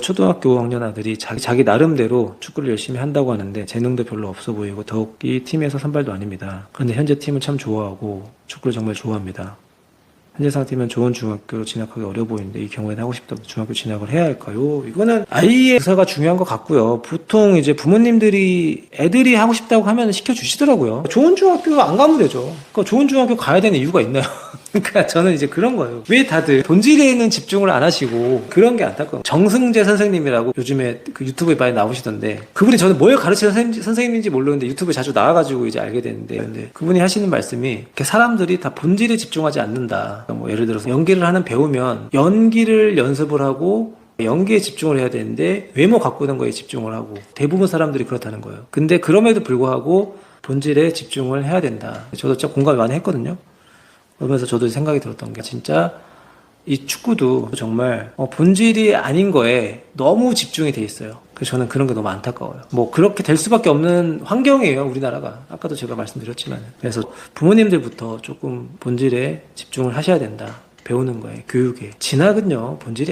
초등학교 학년 아들이 자기, 자기 나름대로 축구를 열심히 한다고 하는데 재능도 별로 없어 보이고 더욱 이 팀에서 선발도 아닙니다. 그런데 현재 팀을 참 좋아하고 축구를 정말 좋아합니다. 현재 상태면 좋은 중학교로 진학하기 어려 보이는데 이 경우에는 하고 싶다면 중학교 진학을 해야 할까요? 이거는 아이의 의사가 중요한 것 같고요. 보통 이제 부모님들이 애들이 하고 싶다고 하면 시켜주시더라고요. 좋은 중학교 안 가면 되죠. 그러니까 좋은 중학교 가야 되는 이유가 있나요? 그러니까 저는 이제 그런 거예요. 왜 다들 본질에는 집중을 안 하시고 그런 게 안타까워. 정승재 선생님이라고 요즘에 그 유튜브에 많이 나오시던데 그분이 저는 뭘 가르치는 선생님- 선생님인지 모르는데 유튜브에 자주 나와가지고 이제 알게 됐는데 근데 그분이 하시는 말씀이 사람들이 다 본질에 집중하지 않는다. 뭐 예를 들어서 연기를 하는 배우면 연기를 연습을 하고 연기에 집중을 해야 되는데 외모 가꾸는 거에 집중을 하고 대부분 사람들이 그렇다는 거예요. 근데 그럼에도 불구하고 본질에 집중을 해야 된다. 저도 진짜 공감을 많이 했거든요. 그러면서 저도 생각이 들었던 게 진짜 이 축구도 정말 어, 본질이 아닌 거에 너무 집중이 돼 있어요. 그래서 저는 그런 게 너무 안타까워요. 뭐 그렇게 될 수밖에 없는 환경이에요, 우리나라가. 아까도 제가 말씀드렸지만. 그래서 부모님들부터 조금 본질에 집중을 하셔야 된다. 배우는 거에, 교육에. 진학은요, 본질이